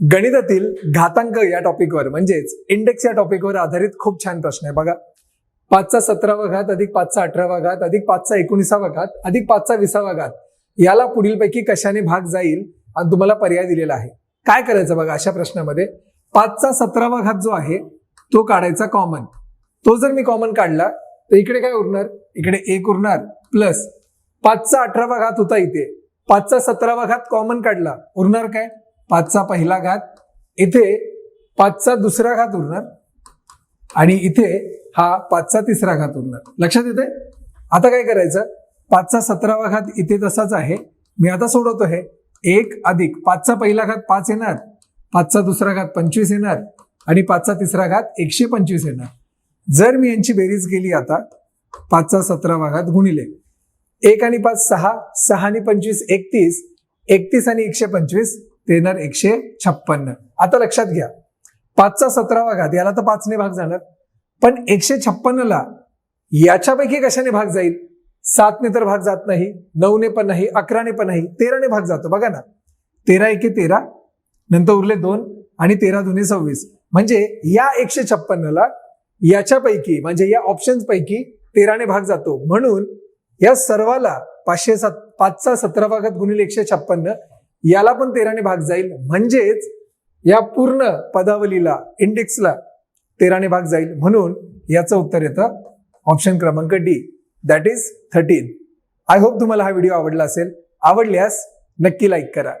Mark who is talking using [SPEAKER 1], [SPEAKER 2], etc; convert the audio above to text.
[SPEAKER 1] गणितातील घातांक या टॉपिकवर म्हणजेच इंडेक्स या टॉपिकवर आधारित खूप छान प्रश्न आहे. बघा पाचचा सतरावा घात अधिक पाचचा अठरावा घात अधिक पाचचा एकोणीसावा घात अधिक पाचचा विसावा घात याला पुढीलपैकी कशाने भाग जाईल आणि तुम्हाला पर्याय दिलेला आहे. काय करायचं बघा अशा प्रश्नामध्ये? पाचचा सतरावा घात जो आहे तो काढायचा कॉमन तो जर मी कॉमन काढला तर इकडे काय उरणार? इकडे एक उरणार. प्लस पाचचा अठरावा घात होता इथे. पाचचा सतरावा घात कॉमन काढला. उरणार काय? पाचचा पहिला घात इथे पाचचा दुसरा घात उरणार आणि इथे हा पाचचा तिसरा घात उरणार. लक्षात येते आता काय करायचं? पाचचा सतरावा घात इथे तसाच आहे. मी आता सोडवतो हे एक अधिक पाचचा पहिला घात पाच येणार पाचचा दुसरा घात पंचवीस येणार आणि पाचचा तिसरा घात एकशे पंचवीस येणार. जर मी यांची बेरीज केली आता पाचचा सतरावा घात गुणिले. एक आणि पाच सहा सहा आणि पंचवीस एकतीस एकतीस आणि एकशे पंचवीस ते येणार एकशे छप्पन्न आता लक्षात घ्या. पाचचा सतरावा घात याला तर पाचने भाग जाणार पण एकशे छप्पन्नला याच्यापैकी कशाने भाग जाईल? सातने तर भाग जात नाही नऊने पण नाही अकराने पण नाही तेराने भाग जातो. बघा ना. तेरा एके तेरा नंतर उरले दोन आणि तेरा दोन्ही सव्वीस. म्हणजे या एकशे छप्पन्नला याच्यापैकी म्हणजे या ऑप्शन्स पैकी तेराने भाग जातो. म्हणून या सर्वाला पाचशे सात पाचचा सतरा भागात गुणिले एकशे छप्पन्न याला पण तेराने भाग जाईल. म्हणजेच या पूर्ण पदावलीला इंडेक्सला तेराने भाग जाईल. म्हणून याचं उत्तर येतं ऑप्शन क्रमांक D. That is thirteen I hope तुम्हाला हा व्हिडिओ आवडला असेल. आवडल्यास नक्की लाईक करा.